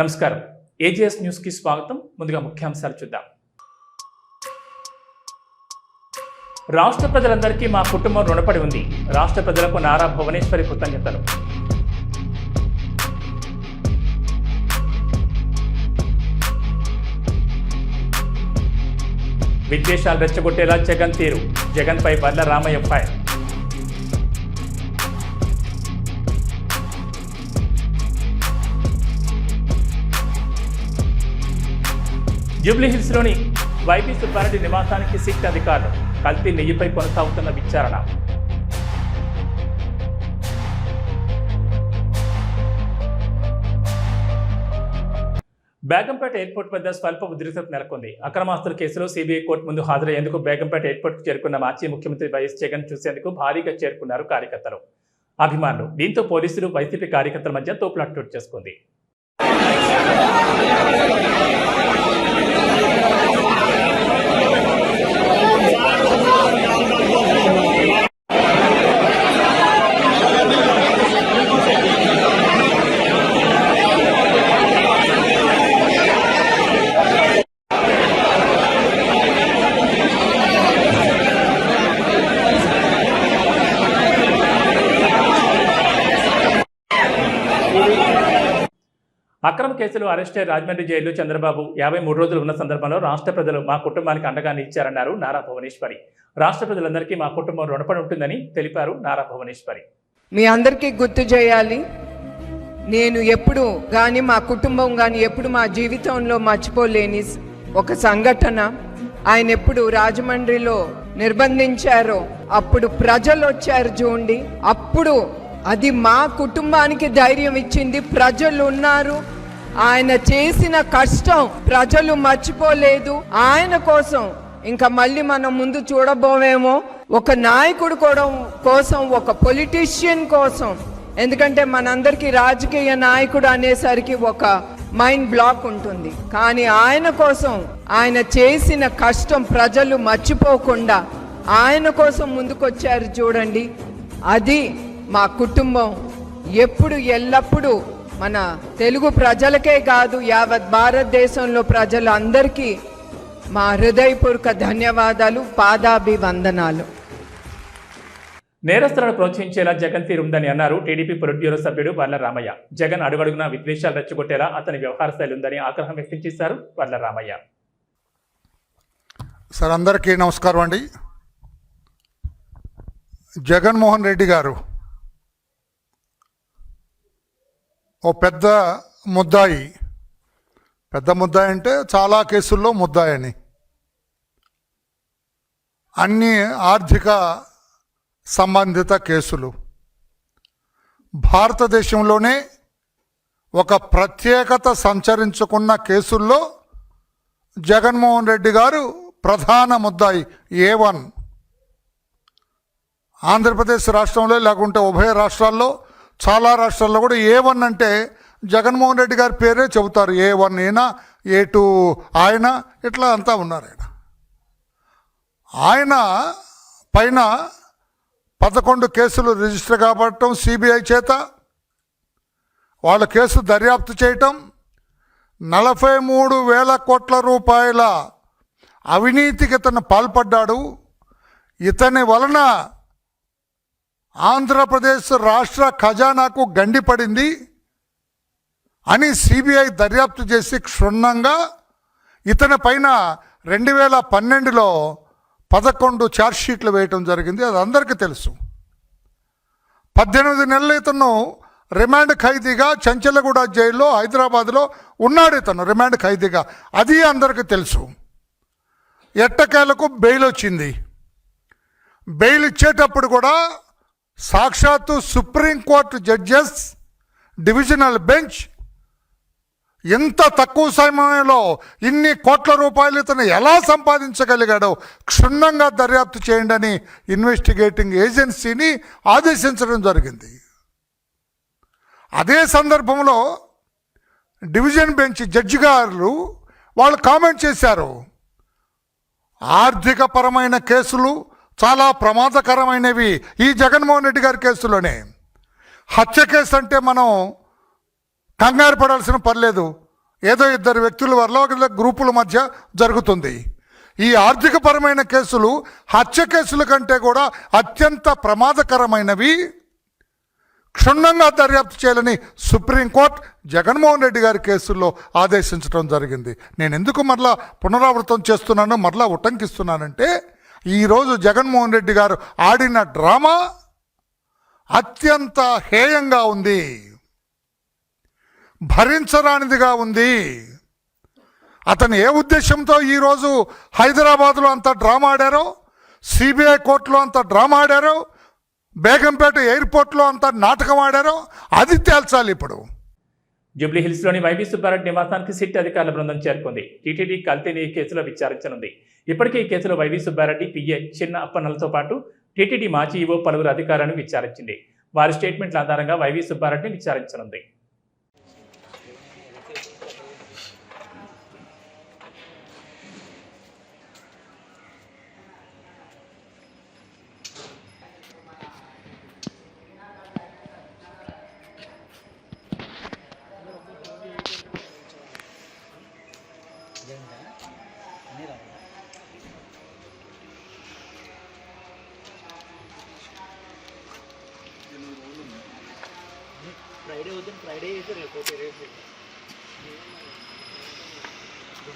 నమస్కారం. ఏజీఎస్ న్యూస్కి స్వాగతం. ముందుగా ముఖ్యాంశాలు చూద్దాం. రాష్ట్ర ప్రజలందరికీ మా కుటుంబం రుణపడి ఉంది. రాష్ట్ర ప్రజలకు నారా భువనేశ్వరి కృతజ్ఞతలు. విద్వేషాలు రెచ్చగొట్టేలా జగన్ తీరు. జగన్ పై రామయ్య ఫైర్. జూబ్లీహిల్స్లోని వైపీ సుబ్బారెడ్డి నివాసానికి సిట్ అధికారులు కల్తీ నెయ్యిపై కొనసాగుతున్న విచారణ. బేగంపేట ఎయిర్పోర్ట్ వద్ద స్వల్ప ఉద్రిక్తత నెలకొంది. అక్రమాస్తుల కేసులో సిబిఐ కోర్టు ముందు హాజరయ్యేందుకు బేగంపేట ఎయిర్పోర్ట్కు చేరుకున్న మాజీ ముఖ్యమంత్రి వైఎస్ జగన్ చూసేందుకు భారీగా చేరుకున్నారు కార్యకర్తలు. అభిమానులు దీంతో పోలీసులు వైసీపీ కార్యకర్తల మధ్య తోపులాట చోటు చేసుకుంది. అక్రమ కేసులు అరెస్ట్ రాజమండ్రి జైలు చంద్రబాబు యాభై మూడు రోజులు ఉన్న సందర్భంలో రాష్ట్ర ప్రజలు మా కుటుంబానికి అండగా ఇచ్చారన్నారు నారా భువనేశ్వరి. రాష్ట్ర ప్రజలందరికీ మా కుటుంబం రుణపడి ఉంటుందని తెలిపారు నారా భువనేశ్వరి. మీ అందరికీ గుర్తు చేయాలి నేను ఎప్పుడు కానీ మా కుటుంబం కానీ ఎప్పుడు మా జీవితంలో మర్చిపోలేని ఒక సంఘటన. ఆయన ఎప్పుడు రాజమండ్రిలో నిర్బంధించారో అప్పుడు ప్రజలు వచ్చారు చూడండి. అప్పుడు అది మా కుటుంబానికి ధైర్యం ఇచ్చింది. ప్రజలు ఉన్నారు. ఆయన చేసిన కష్టం ప్రజలు మర్చిపోలేదు. ఆయన కోసం ఇంకా మళ్ళీ మనం ముందు చూడబోవేమో ఒక నాయకుడు కూడా కోసం ఒక పొలిటీషియన్ కోసం. ఎందుకంటే మనందరికీ రాజకీయ నాయకుడు అనేసరికి ఒక మైండ్ బ్లాక్ ఉంటుంది. కానీ ఆయన కోసం ఆయన చేసిన కష్టం ప్రజలు మర్చిపోకుండా ఆయన కోసం ముందుకొచ్చారు చూడండి. అది మా కుటుంబం ఎప్పుడు ఎల్లప్పుడూ మన తెలుగు ప్రజలకే కాదు యావత్ భారతదేశంలో ప్రజలందరికీ మా హృదయపూర్వక ధన్యవాదాలు పాదాభివందనాలు. నేరస్తులను ప్రోత్సహించేలా జగన్ తీరు ఉందని అన్నారు టీడీపీ పొలిట్ బ్యూరో సభ్యుడు వర్ల రామయ్య. జగన్ అడుగడుగునా విద్వేషాలు రెచ్చగొట్టేలా అతని వ్యవహార శైలి ఉందని ఆగ్రహం వ్యక్తం చేశారు వర్ల రామయ్య. సార్ అందరికీ నమస్కారం అండి. జగన్మోహన్ రెడ్డి గారు ఓ పెద్ద ముద్దాయి. పెద్ద ముద్దాయి అంటే చాలా కేసుల్లో ముద్దాయి అని అన్ని ఆర్థిక సంబంధిత కేసులు. భారతదేశంలోనే ఒక ప్రత్యేకత సంచరించుకున్న కేసుల్లో జగన్మోహన్ రెడ్డి గారు ప్రధాన ముద్దాయి ఏ వన్. ఆంధ్రప్రదేశ్ రాష్ట్రంలో లేకుంటే ఉభయ రాష్ట్రాల్లో చాలా రాష్ట్రాల్లో కూడా ఏ వన్ అంటే జగన్మోహన్ రెడ్డి గారి పేరే చెబుతారు. ఏ వన్ అయినా ఏ టూ ఆయన ఇట్లా అంతా ఉన్నారు ఆయన ఆయన పైన పదకొండు కేసులు రిజిస్టర్ కాబట్టడం సిబిఐ చేత వాళ్ళ కేసు దర్యాప్తు చేయటం నలభై మూడు వేల కోట్ల రూపాయల అవినీతికి ఇతను పాల్పడ్డాడు. ఇతని వలన ఆంధ్రప్రదేశ్ రాష్ట్ర ఖజానాకు గండిపడింది అని సిబిఐ దర్యాప్తు చేసి క్షుణ్ణంగా ఇతని పైన రెండు వేల పన్నెండులో పదకొండు ఛార్జ్షీట్లు వేయటం జరిగింది. అది అందరికీ తెలుసు. పద్దెనిమిది నెలలు ఇతను రిమాండ్ ఖైదీగా చంచలగూడ జైల్లో హైదరాబాద్లో ఉన్నాడు ఇతను రిమాండ్ ఖైదీగా. అది అందరికీ తెలుసు. ఎట్టకేలకు బెయిల్ వచ్చింది. బెయిల్ ఇచ్చేటప్పుడు కూడా సాక్షాత్తు సుప్రీంకోర్టు జడ్జెస్ డివిజనల్ బెంచ్ ఇంత తక్కువ సమయంలో ఇన్ని కోట్ల రూపాయలు ఇతను ఎలా సంపాదించగలిగాడో క్షుణ్ణంగా దర్యాప్తు చేయండి అని ఇన్వెస్టిగేటింగ్ ఏజెన్సీని ఆదేశించడం జరిగింది. అదే సందర్భంలో డివిజన్ బెంచ్ జడ్జి గారు వాళ్ళు కామెంట్ చేశారు. ఆర్థికపరమైన కేసులు చాలా ప్రమాదకరమైనవి ఈ జగన్మోహన్ రెడ్డి గారి కేసులోనే. హత్య కేసు అంటే మనం కంగారు పడాల్సిన పర్లేదు ఏదో ఇద్దరు వ్యక్తుల వల్ల గ్రూపుల మధ్య జరుగుతుంది. ఈ ఆర్థికపరమైన కేసులు హత్య కేసుల కంటే కూడా అత్యంత ప్రమాదకరమైనవి. క్షుణ్ణంగా దర్యాప్తు చేయాలని సుప్రీంకోర్టు జగన్మోహన్ రెడ్డి గారి కేసుల్లో ఆదేశించడం జరిగింది. నేను ఎందుకు మరలా పునరావృతం చేస్తున్నాను మరలా ఉటంకిస్తున్నానంటే ఈరోజు జగన్మోహన్ రెడ్డి గారు ఆడిన డ్రామా అత్యంత హేయంగా ఉంది. భరించరానిదిగా ఉంది. అతను ఏ ఉద్దేశంతో ఈరోజు హైదరాబాద్లో అంత డ్రామా ఆడారో సిబిఐ కోర్టులో అంత డ్రామా ఆడారో బేగంపేట ఎయిర్పోర్ట్లో అంత నాటకం ఆడారో అది తేల్చాలి ఇప్పుడు. జూబ్లీ హిల్స్లోని వైవి సుబ్బారెడ్డి నివాసానికి సిట్ అధికారుల బృందం చేరుకుంది. టీటీడీ కల్తీ కేసులో విచారించనుంది. ఇప్పటికే ఈ కేసులో వైవి సుబ్బారెడ్డి పిఏ చిన్న అప్పన్నలతో పాటు టీటీడీ మాజీ ఈవో పలువురు అధికారులను విచారించింది. వారి స్టేట్మెంట్ల ఆధారంగా వైవి సుబ్బారెడ్డిని విచారించనుంది.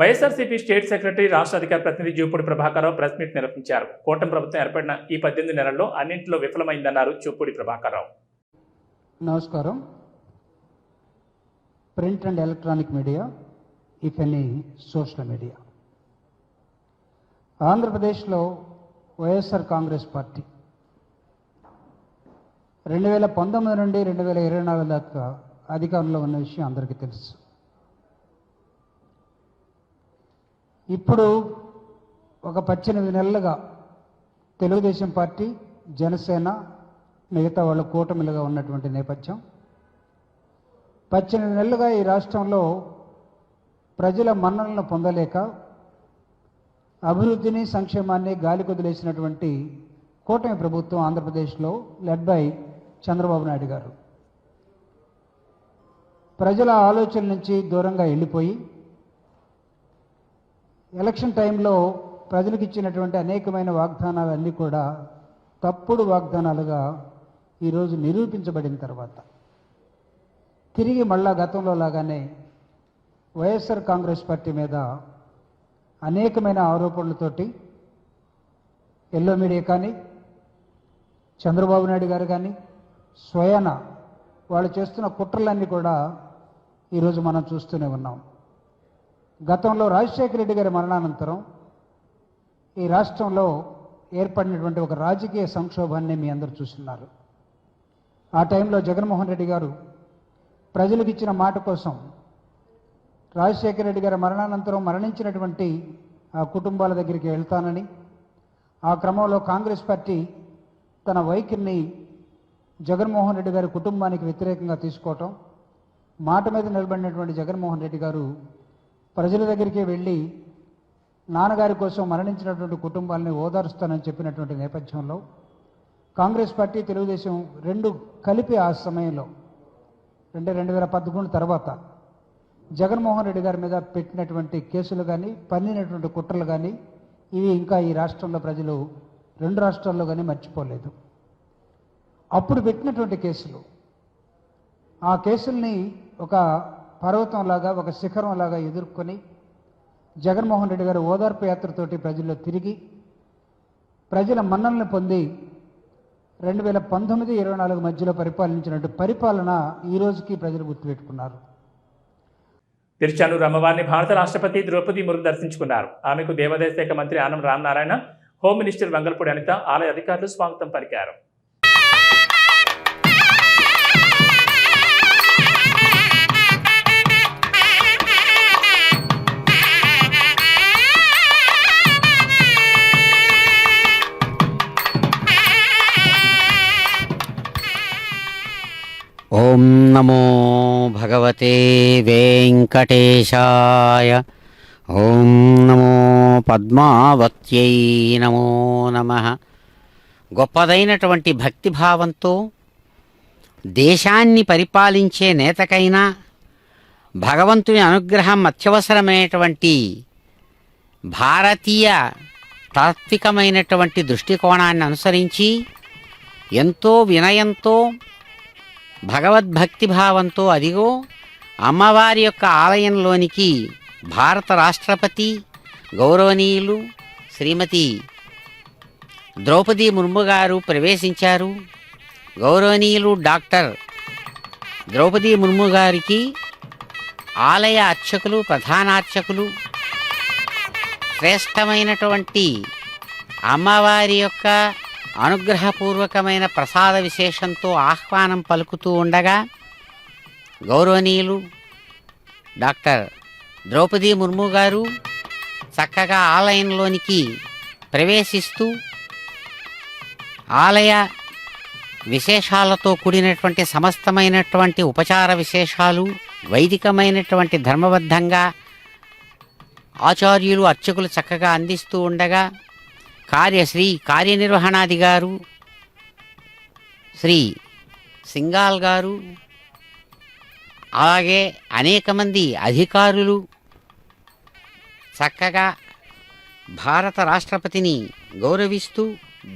వైఎస్ఆర్సీపీ స్టేట్ సెక్రటరీ రాష్ట్ర అధికార ప్రతినిధి జూపూడి ప్రభాకరరావు ప్రెస్ మీట్ నిర్వహించారు. కూటమి ప్రభుత్వం ఏర్పడిన ఈ పద్దెనిమిది నెలల్లో అన్నింటిలో విఫలమైందన్నారు చూపూడి ప్రభాకరరావు. నమస్కారం. Print and electronic media if any social media. ఆంధ్రప్రదేశ్లో వైఎస్ఆర్ కాంగ్రెస్ పార్టీ రెండు వేల పంతొమ్మిది నుండి రెండు వేల ఇరవై నాలుగు దాకా అధికారంలో ఉన్న విషయం అందరికీ తెలుసు. ఇప్పుడు ఒక పద్దెనిమిది నెలలుగా తెలుగుదేశం పార్టీ జనసేన మిగతా వాళ్ళ కూటమిలుగా ఉన్నటువంటి నేపథ్యం. పద్దెనిమిది నెలలుగా ఈ రాష్ట్రంలో ప్రజల మన్ననలను పొందలేక అభివృద్ధిని సంక్షేమాన్ని గాలి కుదిలేసినటువంటి కూటమి ప్రభుత్వం ఆంధ్రప్రదేశ్లో లెడ్ బై చంద్రబాబు నాయుడు గారు. ప్రజల ఆలోచన నుంచి దూరంగా వెళ్ళిపోయి ఎలక్షన్ టైంలో ప్రజలకు ఇచ్చినటువంటి అనేకమైన వాగ్దానాలన్నీ కూడా తప్పుడు వాగ్దానాలుగా ఈరోజు నిరూపించబడిన తర్వాత తిరిగి మళ్ళా గతంలో లాగానే వైఎస్ఆర్ కాంగ్రెస్ పార్టీ మీద అనేకమైన ఆరోపణలతోటి ఎల్లో మీడియా కానీ చంద్రబాబు నాయుడు గారు కానీ స్వయాన వాళ్ళు చేస్తున్న కుట్రలన్నీ కూడా ఈరోజు మనం చూస్తూనే ఉన్నాం. గతంలో రాజశేఖర రెడ్డి గారి మరణానంతరం ఈ రాష్ట్రంలో ఏర్పడినటువంటి ఒక రాజకీయ సంక్షోభాన్ని మీ అందరూ చూస్తున్నారు. ఆ టైంలో జగన్మోహన్ రెడ్డి గారు ప్రజలకు ఇచ్చిన మాట కోసం రాజశేఖర రెడ్డి గారి మరణానంతరం మరణించినటువంటి ఆ కుటుంబాల దగ్గరికి వెళ్తానని ఆ క్రమంలో కాంగ్రెస్ పార్టీ తన వైఖరిని జగన్మోహన్ రెడ్డి గారి కుటుంబానికి వ్యతిరేకంగా తీసుకోవటం మాట మీద నిలబడినటువంటి జగన్మోహన్ రెడ్డి గారు ప్రజల దగ్గరికి వెళ్ళి నాన్నగారి కోసం మరణించినటువంటి కుటుంబాలని ఓదారుస్తానని చెప్పినటువంటి నేపథ్యంలో కాంగ్రెస్ పార్టీ తెలుగుదేశం రెండు కలిపి ఆ సమయంలో అంటే రెండు వేల పదకొండు తర్వాత జగన్మోహన్ రెడ్డి గారి మీద పెట్టినటువంటి కేసులు కానీ పన్నినటువంటి కుట్రలు కానీ ఇవి ఇంకా ఈ రాష్ట్రంలో ప్రజలు రెండు రాష్ట్రాల్లో కానీ మర్చిపోలేదు. అప్పుడు పెట్టినటువంటి కేసులు ఆ కేసుల్ని ఒక పర్వతంలాగా ఒక శిఖరంలాగా ఎదుర్కొని జగన్మోహన్ రెడ్డి గారు ఓదార్పు యాత్రతోటి ప్రజల్లో తిరిగి ప్రజల మన్ననలు పొంది రెండు వేల పంతొమ్మిది ఇరవై నాలుగు మధ్యలో పరిపాలించినట్టు పరిపాలన ఈ రోజుకి ప్రజలు గుర్తుపెట్టుకున్నారు. తిరుచానూరు అమ్మవారిని భారత రాష్ట్రపతి ద్రౌపది ముర్ము దర్శించుకున్నారు. ఆమెకు దేవాదాయ శాఖ మంత్రి ఆనం రామనారాయణ హోమ్ మినిస్టర్ వంగల్పూడి అనిత ఆలయ అధికారులు స్వాగతం పలికారు. ఓం నమో భగవతే వేంకటేశాయ. ఓం నమో పద్మావత్యై నమో నమ. గొప్పదైనటువంటి భక్తిభావంతో దేశాన్ని పరిపాలించే నేతకైనా భగవంతుని అనుగ్రహం అత్యవసరమైనటువంటి భారతీయ తాత్వికమైనటువంటి దృష్టికోణాన్ని అనుసరించి ఎంతో వినయంతో భగవద్భక్తి భావంతో అదిగో అమ్మవారి యొక్క ఆలయంలోనికి భారత రాష్ట్రపతి గౌరవనీయులు శ్రీమతి ద్రౌపది ముర్ము గారు ప్రవేశించారు. గౌరవనీయులు డాక్టర్ ద్రౌపది ముర్ము గారికి ఆలయ అర్చకులు ప్రధానార్చకులు శ్రేష్టమైనటువంటి అమ్మవారి యొక్క అనుగ్రహపూర్వకమైన ప్రసాద విశేషంతో ఆహ్వానం పలుకుతూ ఉండగా గౌరవనీయులు డాక్టర్ ద్రౌపది ముర్ము గారు చక్కగా ఆలయంలోనికి ప్రవేశిస్తూ ఆలయ విశేషాలతో కూడినటువంటి సమస్తమైనటువంటి ఉపచార విశేషాలు వైదికమైనటువంటి ధర్మబద్ధంగా ఆచార్యులు అర్చకులు చక్కగా అందిస్తూ ఉండగా కార్యశ్రీ కార్యనిర్వహణాధిగారు శ్రీ సింగాల్ గారు అలాగే అనేక మంది అధికారులు చక్కగా భారత రాష్ట్రపతిని గౌరవిస్తూ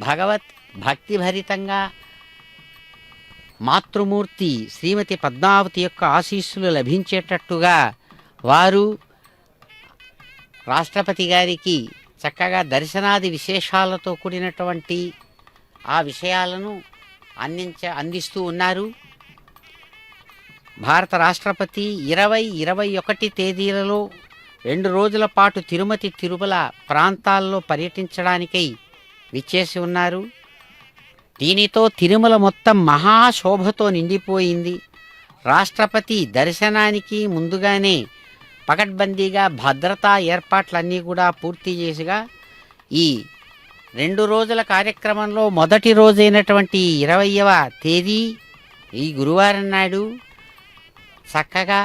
భగవత్ భక్తిభరితంగా మాతృమూర్తి శ్రీమతి పద్మావతి యొక్క ఆశీస్సులు లభించేటట్టుగా వారు రాష్ట్రపతి గారికి చక్కగా దర్శనాది విశేషాలతో కూడినటువంటి ఆ విషయాలను అందించ అందిస్తూ ఉన్నారు. భారత రాష్ట్రపతి ఇరవై ఇరవై ఒకటి తేదీలలో రెండు రోజుల పాటు తిరుమతి తిరుమల ప్రాంతాల్లో పర్యటించడానికై విచ్చేసి ఉన్నారు. దీనితో తిరుమల మొత్తం మహాశోభతో నిండిపోయింది. రాష్ట్రపతి దర్శనానికి ముందుగానే పకడ్బందీగా భద్రతా ఏర్పాట్లన్నీ కూడా పూర్తి చేసిగా ఈ రెండు రోజుల కార్యక్రమంలో మొదటి రోజైనటువంటి ఇరవయవ తేదీ ఈ గురువారం నాడు చక్కగా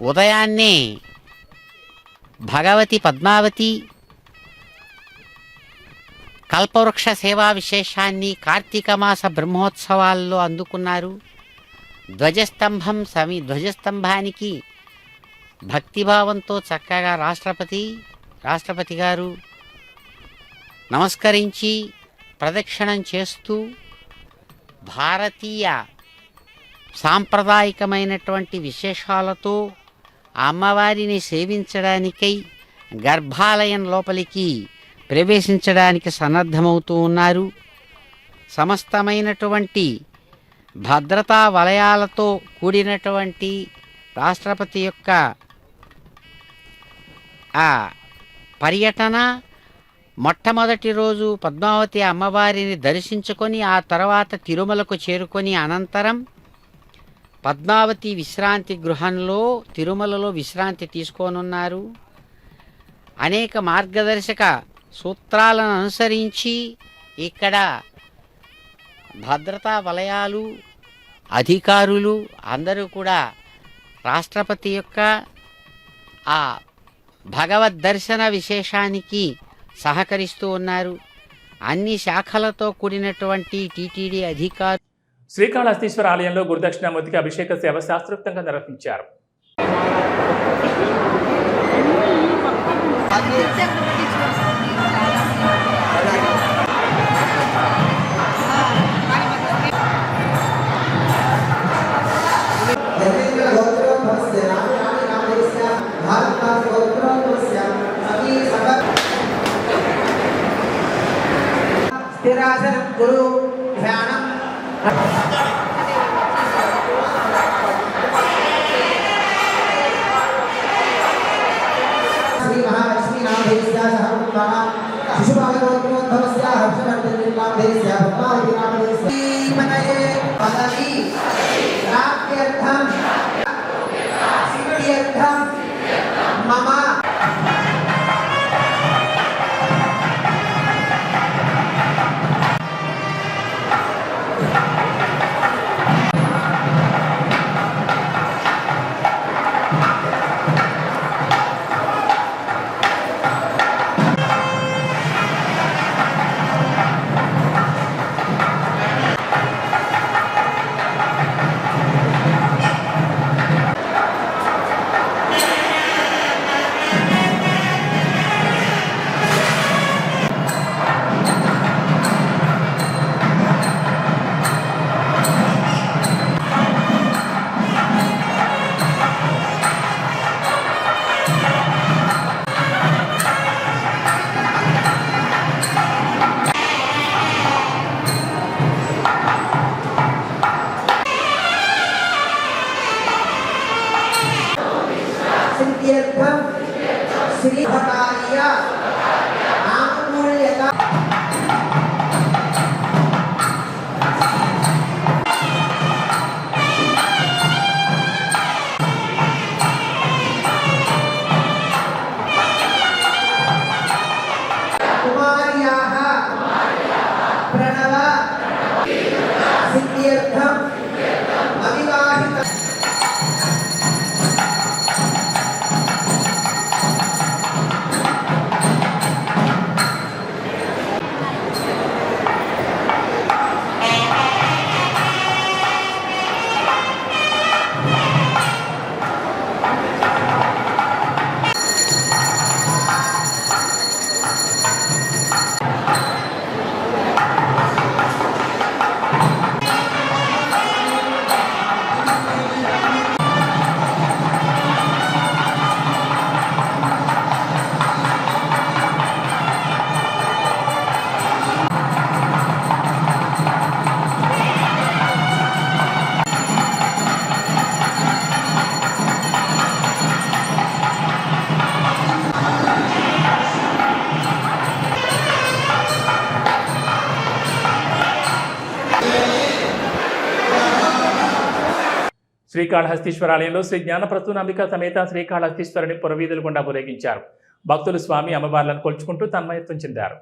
ఉదయాన్నే భగవతి పద్మావతి కల్పవృక్ష సేవా విశేషాన్ని కార్తీక మాస బ్రహ్మోత్సవాల్లో అందుకున్నారు. ధ్వజస్తంభం సమీ ధ్వజస్తంభానికి భక్తిభావంతో చక్కగా రాష్ట్రపతి రాష్ట్రపతి గారు నమస్కరించి ప్రదక్షిణం చేస్తూ భారతీయ సాంప్రదాయకమైనటువంటి విశేషాలతో అమ్మవారిని సేవించడానికై గర్భాలయం లోపలికి ప్రవేశించడానికి సన్నద్ధమవుతూ ఉన్నారు. సమస్తమైనటువంటి భద్రతా వలయాలతో కూడినటువంటి రాష్ట్రపతి యొక్క ఆ పర్యటన మొట్టమొదటి రోజు పద్మావతి అమ్మవారిని దర్శించుకొని ఆ తర్వాత తిరుమలకు చేరుకొని అనంతరం పద్మావతి విశ్రాంతి గృహంలో తిరుమలలో విశ్రాంతి తీసుకోనున్నారు. అనేక మార్గదర్శక సూత్రాలను అనుసరించి ఇక్కడ భద్రతా వలయాలు అధికారులు అందరూ కూడా రాష్ట్రపతి యొక్క ఆ భగవద్ దర్శన విశేషానికి సహకరిస్తూ ఉన్నారు. అన్ని శాఖలతో కూడినటువంటి టీటీడీ అధికారులు శ్రీకాళహస్తీశ్వర ఆలయంలో గురుదక్షిణామూర్తికి అభిషేక సేవ శాస్త్రోక్తంగా నిర్వహించారు. योगासन गुरु ध्यानम श्री महालक्ष्मी नाम देवी शिशुपाल गौतम हर्षवर्धन नाम देवी பிரணவ சித்தியர்த்தம் శ్రీకాళహస్తీశ్వరాలయంలో శ్రీ జ్ఞానప్రసూనాంబిక సమేత శ్రీకాళహస్తీశ్వరుని పురవీధులు గుండా ఊరేగించారు. భక్తులు స్వామి అమ్మవార్లను కొలుచుకుంటూ తన్మయత్వం చెందారు.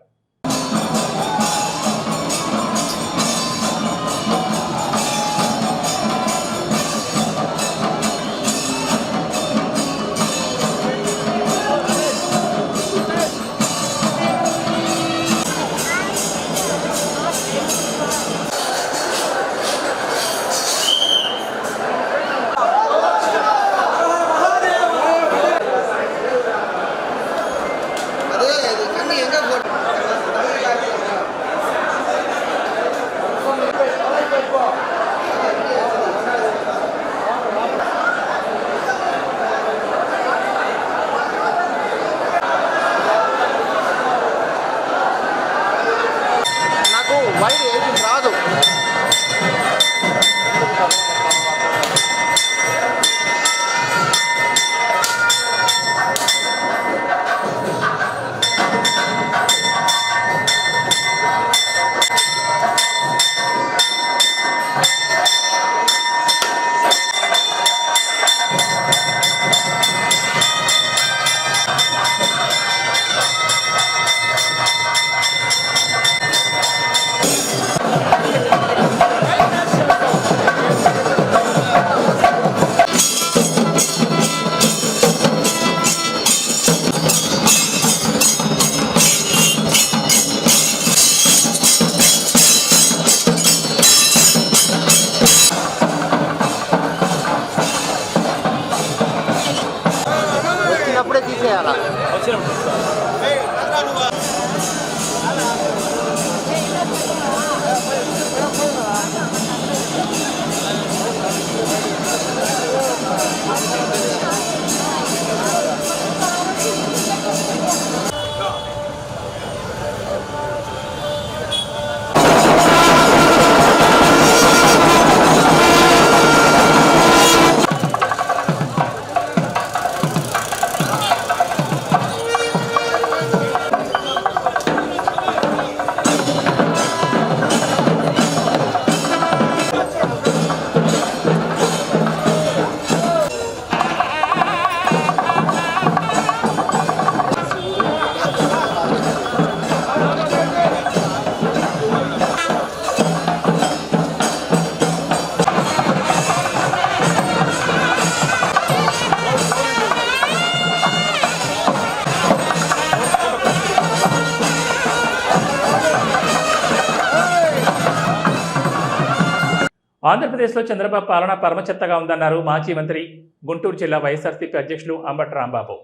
ఆంధ్రప్రదేశ్లో చంద్రబాబు పాలన పరమచెత్తగా ఉందన్నారు మాజీ మంత్రి గుంటూరు జిల్లా వైఎస్ఆర్సీపీ అధ్యక్షులు అంబటి రాంబాబు.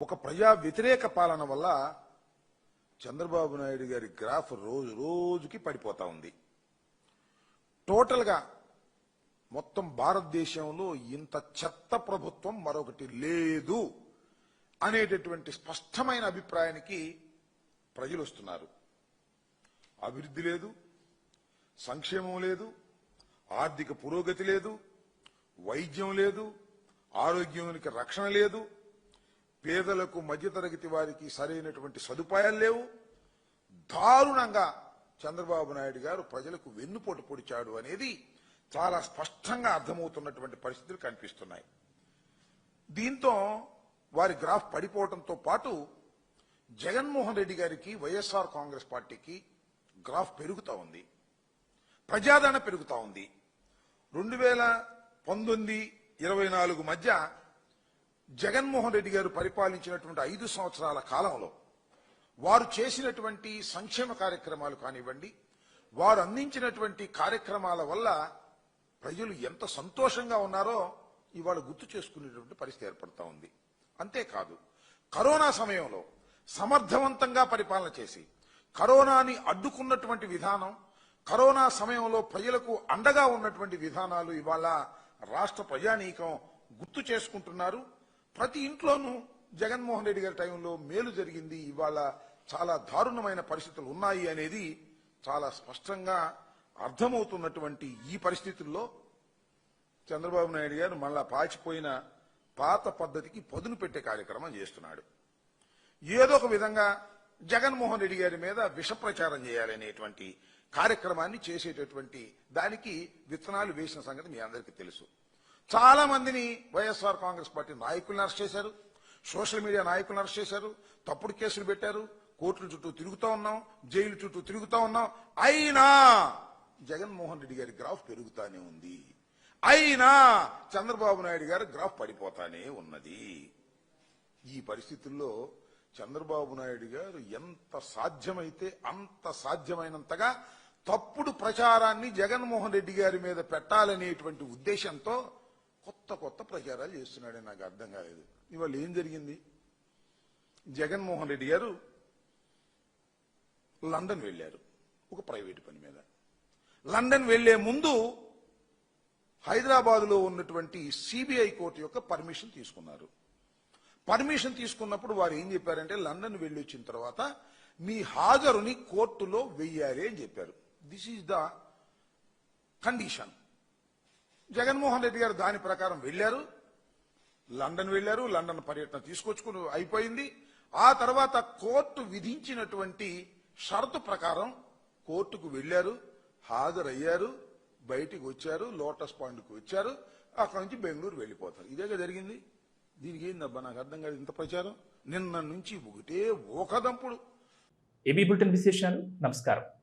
ఒక ప్రజా వ్యతిరేక పాలన వల్ల చంద్రబాబు నాయుడు గారి గ్రాఫ్ రోజు రోజుకి పడిపోతా ఉంది. టోటల్గా మొత్తం భారతదేశంలో ఇంత చెత్త ప్రభుత్వం మరొకటి లేదు అనేటటువంటి స్పష్టమైన అభిప్రాయానికి ప్రజలు వస్తున్నారు. అభివృద్ధి లేదు సంక్షేమం లేదు ఆర్థిక పురోగతి లేదు వైద్యం లేదు ఆరోగ్యానికి రక్షణ లేదు పేదలకు మధ్యతరగతి వారికి సరైనటువంటి సదుపాయాలు లేవు. దారుణంగా చంద్రబాబు నాయుడు గారు ప్రజలకు వెన్నుపోటు పొడిచాడు అనేది చాలా స్పష్టంగా అర్థమవుతున్నటువంటి పరిస్థితులు కనిపిస్తున్నాయి. దీంతో వారి గ్రాఫ్ పడిపోవడంతో పాటు జగన్మోహన్ రెడ్డి గారికి వైఎస్ఆర్ కాంగ్రెస్ పార్టీకి గ్రాఫ్ పెరుగుతా ఉంది ప్రజాదరణ పెరుగుతా ఉంది. రెండు వేల పంతొమ్మిది ఇరవై నాలుగు మధ్య జగన్మోహన్ రెడ్డి గారు పరిపాలించినటువంటి ఐదు సంవత్సరాల కాలంలో వారు చేసినటువంటి సంక్షేమ కార్యక్రమాలు కానివ్వండి వారు అందించినటువంటి కార్యక్రమాల వల్ల ప్రజలు ఎంత సంతోషంగా ఉన్నారో ఇవాళ గుర్తు చేసుకునేటువంటి పరిస్థితి ఏర్పడతా ఉంది. అంతేకాదు కరోనా సమయంలో సమర్థవంతంగా పరిపాలన చేసి కరోనాని అడ్డుకున్నటువంటి విధానం కరోనా సమయంలో ప్రజలకు అండగా ఉన్నటువంటి విధానాలు ఇవాళ రాష్ట్ర ప్రజానీకం గుర్తు చేసుకుంటున్నారు. ప్రతి ఇంట్లోనూ జగన్మోహన్ రెడ్డి గారి టైంలో మేలు జరిగింది. ఇవాళ చాలా దారుణమైన పరిస్థితులు ఉన్నాయి అనేది చాలా స్పష్టంగా అర్థమవుతున్నటువంటి ఈ పరిస్థితుల్లో చంద్రబాబు నాయుడు గారు మళ్ళా పాచిపోయిన పాత పద్ధతికి పదును పెట్టే కార్యక్రమం చేస్తున్నాడు. ఏదో ఒక విధంగా జగన్మోహన్ రెడ్డి గారి మీద విష ప్రచారం చేయాలనేటువంటి కార్యక్రమాన్ని చేసేటటువంటి దానికి విత్తనాలు వేసిన సంగతి మీ అందరికీ తెలుసు. చాలా మందిని వైఎస్ఆర్ కాంగ్రెస్ పార్టీ నాయకులను అరెస్ట్ చేశారు. సోషల్ మీడియా నాయకులను అరెస్ట్ చేశారు. తప్పుడు కేసులు పెట్టారు. కోర్టుల చుట్టూ తిరుగుతూ ఉన్నాం. జైలు చుట్టూ తిరుగుతూ ఉన్నాం. అయినా జగన్మోహన్ రెడ్డి గారి గ్రాఫ్ పెరుగుతానే ఉంది. అయినా చంద్రబాబు నాయుడు గారి గ్రాఫ్ పడిపోతానే ఉన్నది. ఈ పరిస్థితుల్లో చంద్రబాబు నాయుడు గారు ఎంత సాధ్యమైతే అంత సాధ్యమైనంతగా తప్పుడు ప్రచారాన్ని జగన్మోహన్ రెడ్డి గారి మీద పెట్టాలనేటువంటి ఉద్దేశంతో కొత్త కొత్త ప్రచారాలు చేస్తున్నాడని నాకు అర్థం కాలేదు. ఇవాళ ఏం జరిగింది? జగన్మోహన్ రెడ్డి గారు లండన్ వెళ్ళారు ఒక ప్రైవేటు పని మీద. లండన్ వెళ్ళే ముందు హైదరాబాదులో ఉన్నటువంటి సిబిఐ కోర్టు యొక్క పర్మిషన్ తీసుకున్నారు. పర్మిషన్ తీసుకున్నప్పుడు వారు ఏం చెప్పారంటే లండన్ వెళ్ళి వచ్చిన తర్వాత మీ హాజరుని కోర్టులో వెయ్యాలి అని చెప్పారు. This is the condition Jaganmohan Reddy గారు దాని ప్రకారం వెళ్ళారు. లండన్ వెళ్ళారు. లండన్ పర్యటన తీసుకొచ్చుకుని అయిపోయింది. ఆ తర్వాత కోర్టు విధించినటువంటి షరతు ప్రకారం కోర్టుకు వెళ్ళారు. హాజరయ్యారు. బయటికి వచ్చారు. లోటస్ పాయింట్కి వచ్చారు. అక్కడి నుంచి బెంగళూరు వెళ్ళిపోతారు. ఇదేగా జరిగింది. దీనికి ఏందబ్బా నాకు అర్థం కాదు ఇంత ప్రచారం. నిన్న నుంచి ఒకటే ఊకదంపుడు. ఏబీ బులెటిన్ విశేషాలు. నమస్కారం.